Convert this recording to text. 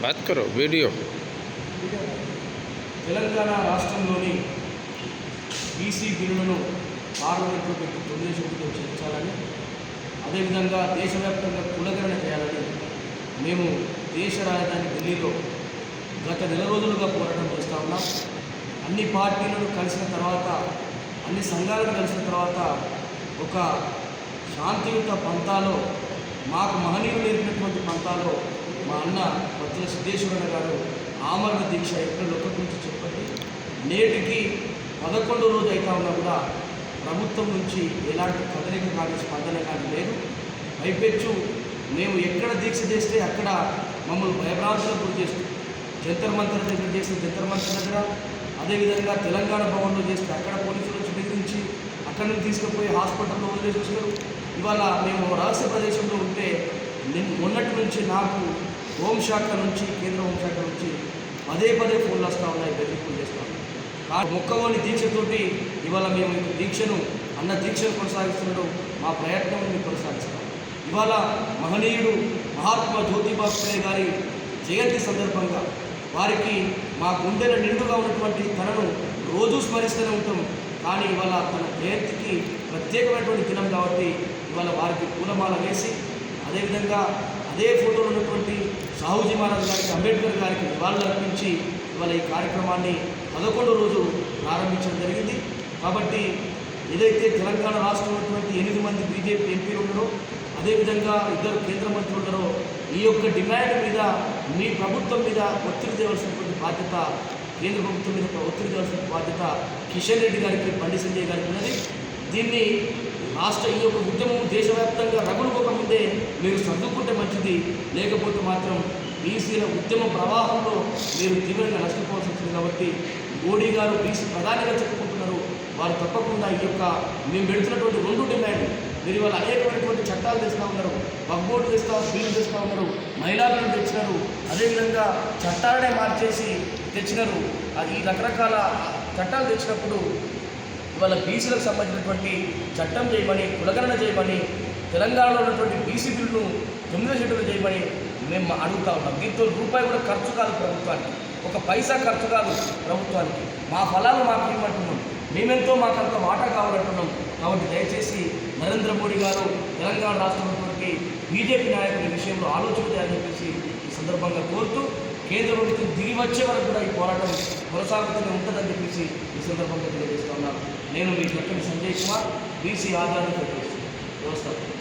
Bath కరో video Telangana రాష్ట్రంలోని BC బిల్లులను పార్లమెంట్లో పెట్టి తొలిదేశంతో చేర్చాలని అదేవిధంగా దేశవ్యాప్తంగా కులగరణ చేయాలని మేము దేశ రాజధాని ఢిల్లీలో గత నెల రోజులుగా పోరాటం చేస్తూ ఉన్నాం. అన్ని పార్టీలను కలిసిన తర్వాత అన్ని సంఘాలను కలిసిన తర్వాత ఒక శాంతియుత పంతాలో మాకు మహనీయులు నేర్పినటువంటి పంతాలో మా అన్న భక్తుల సిద్ధేశ్వరన్న గారు ఆమరణ దీక్ష ఏప్రిల్ ఒకటి నుంచి చెప్పండి. నేటికి పదకొండు రోజు అయితే ఉన్నా కూడా ప్రభుత్వం నుంచి ఎలాంటి కదలిక కానీ స్పందన కానీ లేదు. పైపెచ్చు మేము ఎక్కడ దీక్ష చేస్తే అక్కడ మమ్మల్ని భయభ్రాంతులకు గురి చేస్తుంది. జంతర్ మంతర్ దగ్గర చేస్తే జంతర్ మంతర్ దగ్గర అదేవిధంగా తెలంగాణ భవన్లో చేస్తే అక్కడ పోలీసులు వచ్చి బెదిరించి అక్కడి నుంచి తీసుకుపోయి హాస్పిటల్లో వదిలేసి వస్తారు. ఇవాళ మేము రహస్య ప్రదేశంలో ఉంటే నిన్న మొన్నటి నుంచి నాకు హోంశాఖ నుంచి కేంద్ర హోంశాఖ నుంచి పదే పదే ఫోన్లు వస్తూ ఉన్నాయి బెదిరింపులు చేస్తూ ఉన్నాయి. దీక్షతోటి ఇవాళ మేము ఈ దీక్షను అన్న దీక్షను కొనసాగిస్తున్నాడు మా ప్రయత్నం కొనసాగిస్తాం. ఇవాళ మహనీయుడు మహాత్మా జ్యోతిబా ఫులే గారి జయంతి సందర్భంగా వారికి మా గుండెల నిండుగా ఉన్నటువంటి తనను రోజు స్మరిస్తూనే ఉంటాం. కానీ ఇవాళ తన జయంతికి ప్రత్యేకమైనటువంటి దినం కాబట్టి ఇవాళ వారికి పూలమాల వేసి అదేవిధంగా అదే ఫోటోలో ఉన్నటువంటి సాహుజీ మహారాజ్ గారికి అంబేద్కర్ గారికి నివాళులు అర్పించి ఇవాళ ఈ కార్యక్రమాన్ని పదకొండో రోజు ప్రారంభించడం జరిగింది. కాబట్టి ఏదైతే తెలంగాణ రాష్ట్రం ఉన్నటువంటి ఎనిమిది మంది బీజేపీ ఎంపీలు ఉన్నారో అదేవిధంగా ఇద్దరు కేంద్ర మంత్రులు ఉన్నారో ఈ యొక్క డిమాండ్ మీద మీ ప్రభుత్వం మీద ఒత్తిడి తేవలసినటువంటి బాధ్యత కేంద్ర ప్రభుత్వం మీద ఒత్తిడి తేవలసిన బాధ్యత కిషన్ రెడ్డి గారికి బండి సంజయ్ గారికి ఉన్నది. దీన్ని రాష్ట్ర ఈ యొక్క ఉద్యమం దేశవ్యాప్తంగా రగులుకోక ముందే మీరు సర్దుకుంటే మంచిది. లేకపోతే మాత్రం బీసీల ఉద్యమ ప్రవాహంలో మీరు తీవ్రంగా నష్టపోవాల్సి వచ్చింది కాబట్టి మోడీ గారు బీసీ ప్రధానిగా చెప్పుకుంటున్నారు. వారు తప్పకుండా ఈ యొక్క మేము పెడుతున్నటువంటి రెండు డిమాండ్ మీరు ఇవాళ అనేకమైనటువంటి చట్టాలు తెస్తూ ఉన్నారు. వక్బోర్డు తెస్తా బిల్లు తెస్తూ ఉన్నారు. మహిళా బిల్లు తెచ్చినారు. అదేవిధంగా చట్టాలనే మార్చేసి తెచ్చినారు. అది రకరకాల చట్టాలు తెచ్చినప్పుడు ఇవాళ బీసీలకు సంబంధించినటువంటి చట్టం చేయమని కులగణన చేయమని తెలంగాణలో ఉన్నటువంటి బీసీ బిల్లును తొమ్మిదో షెడ్యూల్ చేయమని మేము అడుగుతా ఉన్నాం. దీంతో రూపాయి కూడా ఖర్చు కాదు ప్రభుత్వానికి. ఒక పైసా ఖర్చు కాదు ప్రభుత్వానికి. మా ఫలాలు మాకు ఇవ్వమంటున్నాం. మేమెంతో మాకు వాటా కావాలంటున్నాం. కాబట్టి దయచేసి నరేంద్ర మోడీ గారు తెలంగాణ రాష్ట్రంలో బీజేపీ నాయకుల విషయంలో ఆలోచించాలని చెప్పేసి ఈ సందర్భంగా కోరుతూ కేంద్ర ప్రభుత్వం దిగి వచ్చే వరకు కూడా ఈ పోరాటం కొనసాగుతూనే ఉంటుందని చెప్పేసి ఈ సందర్భంగా తెలియజేస్తున్నాను నేను మీ చెప్పిన సంజయ్ కుమార్ బీసీ ఆధారిత వ్యవస్థ.